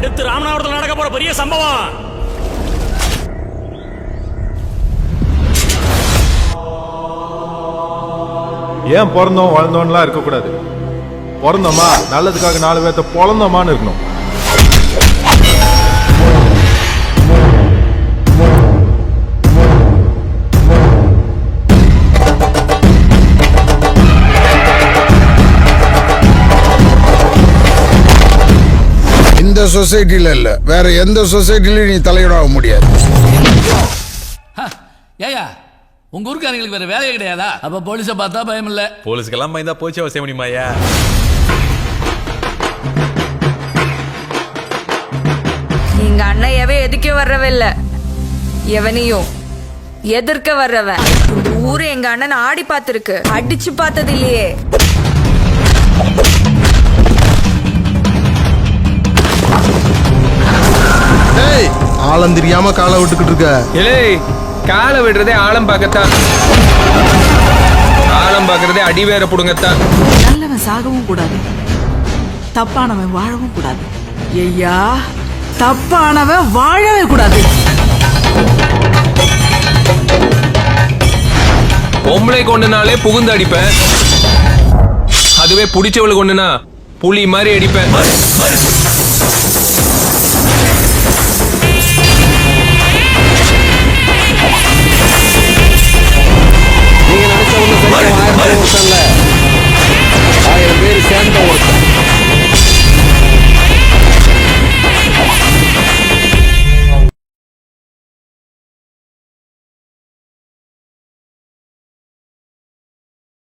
அடுத்து ராமநாதபுரத்தில் நடக்க போற பெரிய சம்பவம். ஏன் பிறந்தோம் வளர்ந்தோம்லாம் இருக்கக்கூடாது. பிறந்தோமா நல்லதுக்காக நாலு பேர்த்த பிறந்தோமான்னு இருக்கணும். இந்த சொசைட்டில இல்ல. வேற எந்த சொசைட்டிலையும் நீ தலையிடாக முடியாது. ஏயா உங்க ஊருக்காரங்களுக்கு வேற வேலையே கிடையாதா? அப்ப போலீஸ பார்த்தா பயம் இல்ல. போலீஸ்க்கெல்லாம் பயந்தா போச்சு அவசியம் முடியுமாயா எங்க அண்ணையவே எதுக்க வர்றவில்ல எவனையும் எதிர்க்க வர்றவன். ஊரு எங்க அண்ணன் ஆடி பார்த்திருக்கு. அடிச்சு பார்த்தது இல்லையே. ஆழம் தெரியாம காலை விட்டுக்கிட்டு இருக்க. இலே காலை விடுறதே ஆழம் பார்க்கத்தான். ஆழம் பார்க்கறதே அடி வேற புடுங்கத்தான். நல்லவன் சாகவும் கூடாது. தப்பானவன் வாழவும் கூடாது. ஐயா தப்பானவன் வாழவே கூடாது. பொம்பளை கொண்டுனாலே புகுந்து அடிப்பேன். அதுவே பிடிச்சவளுக்கு கொண்டுனா புலி மாதிரி அடிப்பேன்.